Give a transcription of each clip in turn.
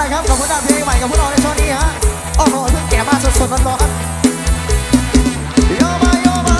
นะครับกับผลงานเพลงใหม่กับพวกเราในช่วงนี้ฮะโอ้โหเพิ่งแก่มาสดๆร้อนๆโยมาโยมา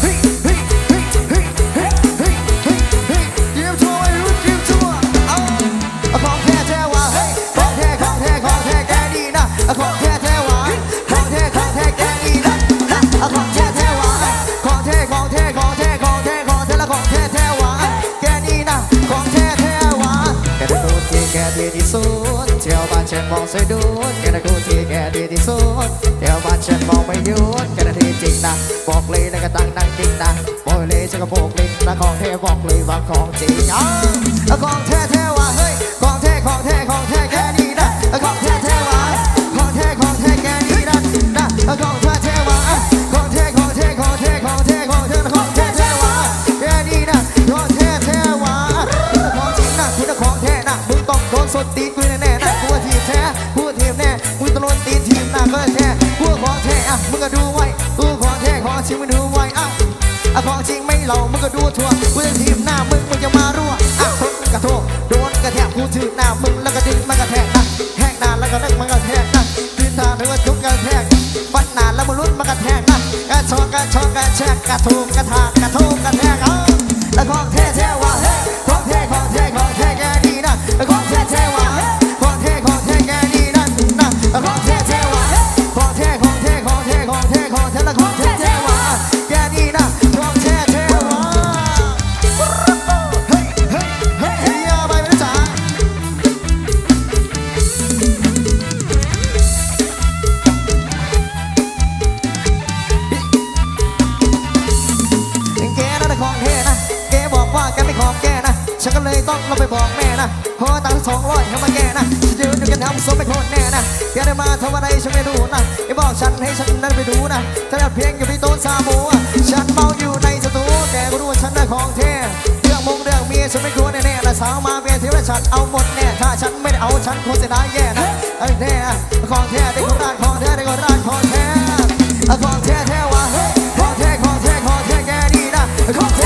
เฮ้ยเฮ้ยเฮ้ยเฮ้ยเฮ้ยเฮ้ยเฮ้ยเฮ้ยยิ้มชั่วไม่รู้ยิ้มชั่วเอาของแท้แท้ว่ะเฮ้ยของแท้ของแท้ของแท้แกดีนะของแท้ ฉันมองสวยดูแกได้ดูที่แกดีที่สุดเที่ยวบ้านฉันมองไม่หยุดแกได้ที่จริงนะบอกเลยนะก็ตั้งนั่งจริงนะบอกเลยฉันก็บอกเลยนะของแท้บอกเลยว่าของจริงอะของแท้แท้ว่ะเฮ้ยของแท้ของแท้ของแท้แค่ จริงมึงดูไว้อะอะของจริงไม่เหล่ามึงก็ดูทั่วกูจะทีมหน้ามึงมึงจะมารั่วอะทนกระโทกโดนกระแทกกูถือหน้ามึงแล้วก็ดึงมันกระแทกนะแหกนานแล้วก็นึกมันกระแทกนะตื่นตาหรือว่าทุกกระแทกฟันนานแล้วมันลุ้นมันกระแทกนะกระชอกกระชอกกระแชกกระทูกกระทากกระทูกกระแทกเออแล้วของแท้แท้ บอแกไม่ขอแกนะ ฉันก็เลยต้องลงไปบอกแม่นะเพราะตังค์สองร้อยให้มาแกนะจะยืนอยู่กันทำสมไม่โคตรแน่นะแกได้มาทำอะไรฉันไม่รู้นะไอ้บอกฉันให้ฉันนั้นไปดูนะถ้าเพียงอยู่ที่โต๊ะซาโมะฉันเมาอยู่ในสตูแกก็รู้ว่าฉันได้ของเทเรื่องมงเรื่องเมียฉันไม่กลัวแน่ๆนะสาวมาเวียที่ว่าฉันเอาหมดแน่ถ้าฉันไม่ได้เอาฉันคงจะได้แย่นะไอ้แน่ของแท้ได้คนร้านของแท้ได้คนร้านของแท้ของแท้แท้วะเฮ้ยของแท้ของแท้ของแท้แกดีนะของแท้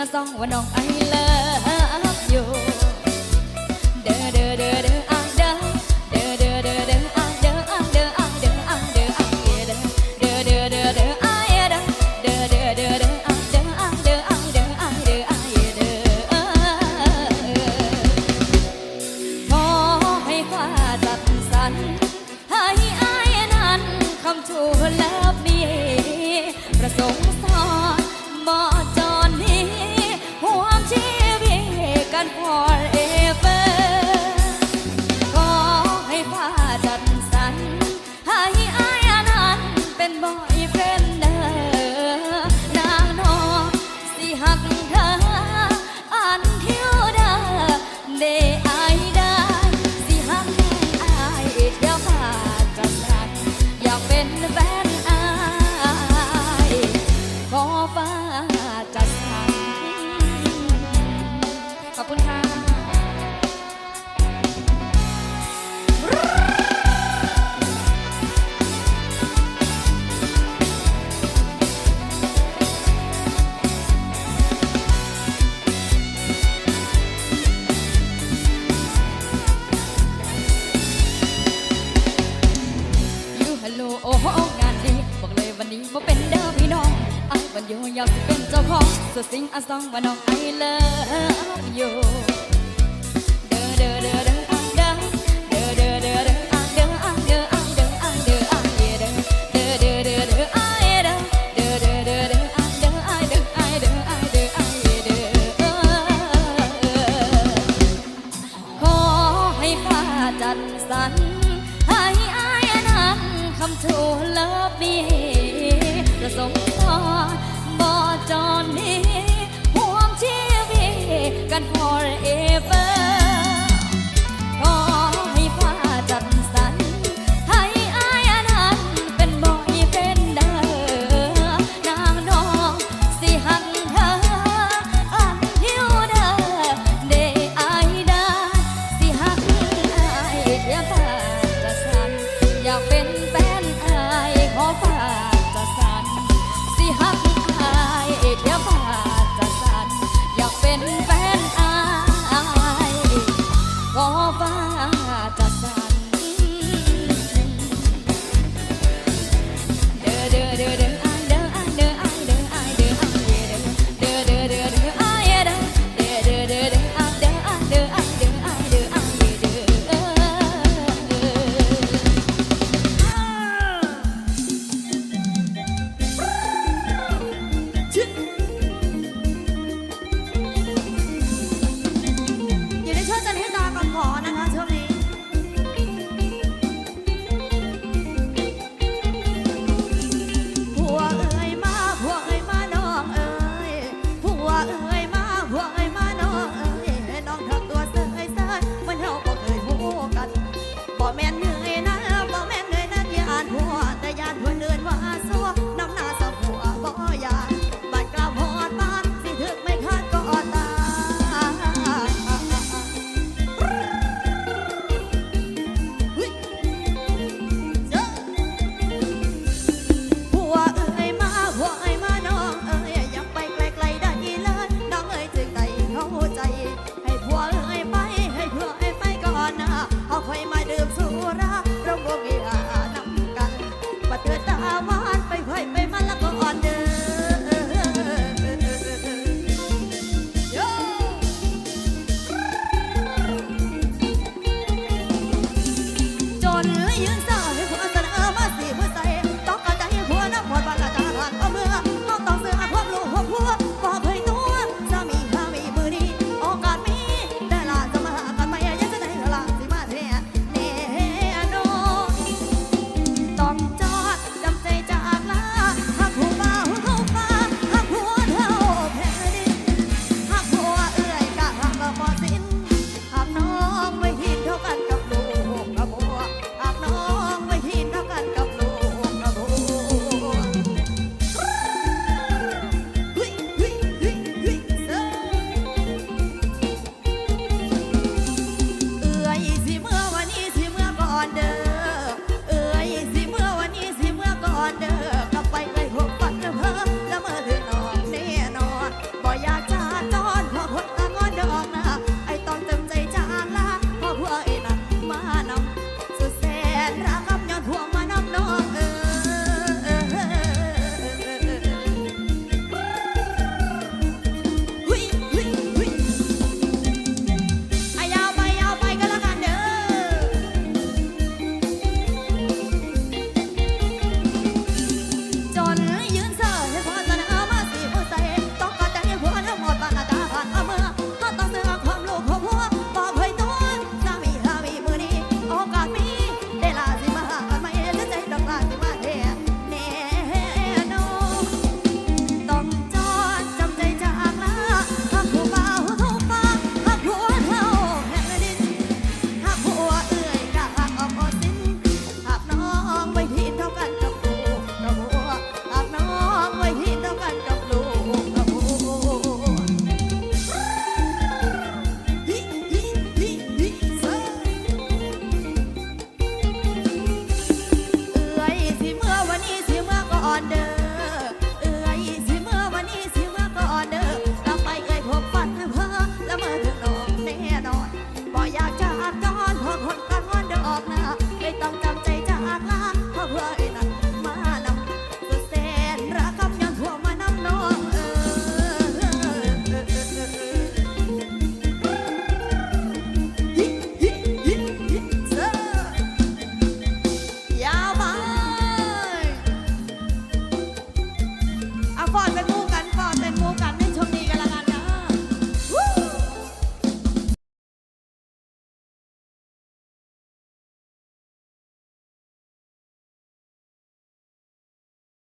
งาซองว่าน้องไอเลิ สองวันน้องไอเลิฟอยู่